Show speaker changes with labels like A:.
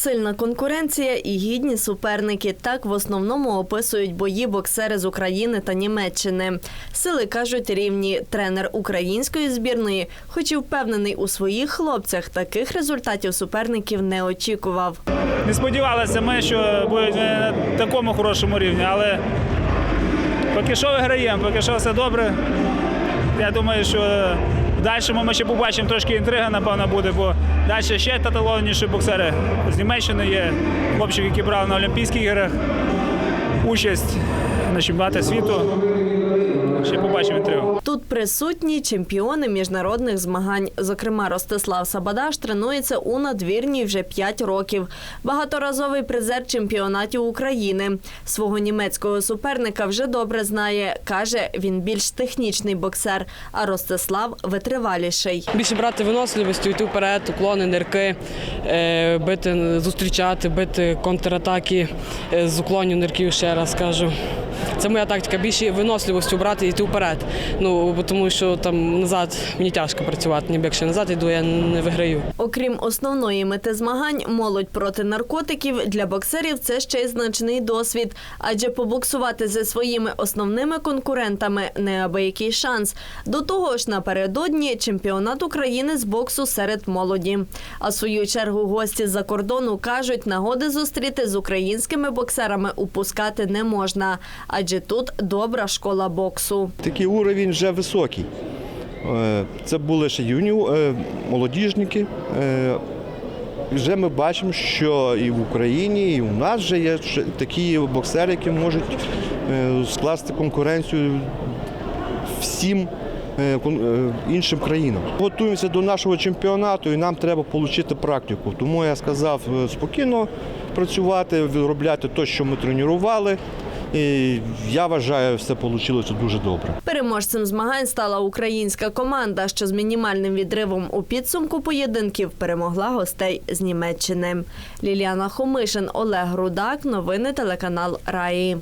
A: Сильна конкуренція і гідні суперники. Так в основному описують бої боксери з України та Німеччини. Сили кажуть рівні. Тренер української збірної, хоч і впевнений у своїх хлопцях, таких результатів суперників не очікував.
B: Не сподівалися ми, що будуть на такому хорошому рівні, але поки що виграємо, поки що все добре. Я думаю, що в дальшому ми ще побачимо трошки інтрига, напевно, буде, бо далі ще таталонніші боксери з Німеччини є хлопчик, які брали на Олімпійських іграх участь на чемпіонаті світу. Ще побачимо інтригу.
A: Тут присутні чемпіони міжнародних змагань. Зокрема, Ростислав Сабадаш тренується у надвірній вже 5 років. Багаторазовий призер чемпіонатів України. Свого німецького суперника вже добре знає. Каже, він більш технічний боксер, а Ростислав витриваліший.
C: Більше брати виносливістю, йти вперед, уклони, нирки, е, бити, зустрічати, бити контратаки е, з уклонів нирків, ще раз кажу. Це моя тактика. Більше виносливістю брати йти вперед. Ну, бо тому що там назад мені тяжко працювати, ніби якщо назад йду, я не виграю.
A: Окрім основної мети змагань, молодь проти наркотиків для боксерів це ще й значний досвід, адже побоксувати зі своїми основними конкурентами неабиякий шанс. До того ж, напередодні чемпіонат України з боксу серед молоді. А в свою чергу гості з-за кордону кажуть, нагоди зустріти з українськими боксерами упускати не можна, адже тут добра школа боксу.
D: Такий уровень вже високий. Е, Це були ще юні е, молодіжники. Е, Вже ми бачимо, що і в Україні, і у нас вже є такі боксери, які можуть скласти конкуренцію всім іншим країнам. Готуємося до нашого чемпіонату і нам треба отримати практику. Тому я сказав спокійно працювати, виробляти те, що ми тренували. І я вважаю, все вийшло дуже добре.
A: Переможцем змагань стала українська команда, що з мінімальним відривом у підсумку поєдинків перемогла гостей з Німеччини. Ліліана Хомишин, Олег Рудак. Новини телеканал Раї.